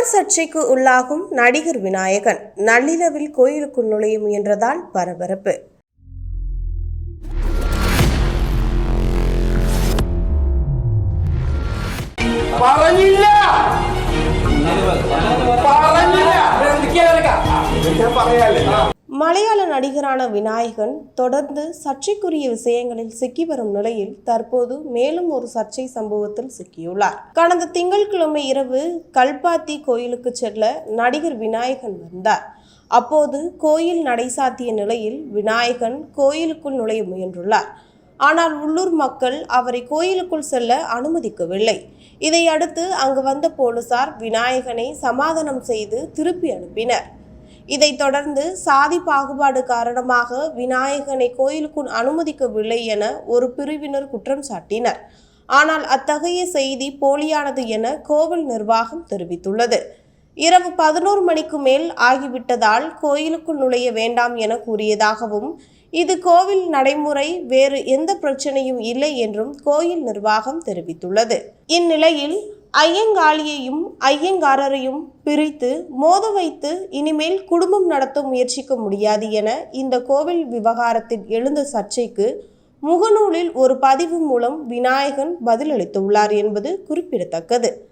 தொடர் சர்ச்சைக்கு உள்ளாகும் நடிகர் விநாயகன் நள்ளிரவில் கோயிலுக்குள் நுழைய முயன்றதால் பரபரப்பு പറഞ്ഞില്ല പറഞ്ഞില്ല ഞാൻ പറയാല്ലേ மலையாள நடிகரான விநாயகன் தொடர்ந்து சர்ச்சைக்குரிய விஷயங்களில் சிக்கி வரும் நிலையில் தற்போது மேலும் ஒரு சர்ச்சை சம்பவத்தில் சிக்கியுள்ளார். கடந்த திங்கட்கிழமை இரவு கல்பாத்தி கோயிலுக்கு செல்ல நடிகர் விநாயகன் வந்தார். அப்போது கோயில் நடை சாத்திய நிலையில் விநாயகன் கோயிலுக்குள் நுழைய முயன்றுள்ளார். ஆனால் உள்ளூர் மக்கள் அவரை கோயிலுக்குள் செல்ல அனுமதிக்கவில்லை. இதையடுத்து அங்கு வந்த போலீசார் விநாயகனை சமாதானம் செய்து திருப்பி அனுப்பினர். இதைத் தொடர்ந்து சாதி பாகுபாடு காரணமாக விநாயகனை கோயிலுக்குள் அனுமதிக்கவில்லை என ஒரு பிரிவினர் குற்றம் சாட்டினர். ஆனால் அத்தகைய செய்தி போலியானது என கோவில் நிர்வாகம் தெரிவித்துள்ளது. இரவு பதினோரு மணிக்கு மேல் ஆகிவிட்டதால் கோயிலுக்குள் நுழைய வேண்டாம் என கூறியதாகவும் இது கோவில் நடைமுறை வேறு எந்த பிரச்சனையும் இல்லை என்றும் கோயில் நிர்வாகம் தெரிவித்துள்ளது. இந்நிலையில் ஐயங்காளியையும் ஐயங்காரரையும் பிரித்து மோத வைத்து இனிமேல் குடும்பம் நடத்த முயற்சிக்க முடியாது என இந்த கோவில் விவகாரத்தில் எழுந்த சர்ச்சைக்கு முகநூலில் ஒரு பதிவு மூலம் விநாயகன் பதிலளித்துள்ளார் என்பது குறிப்பிடத்தக்கது.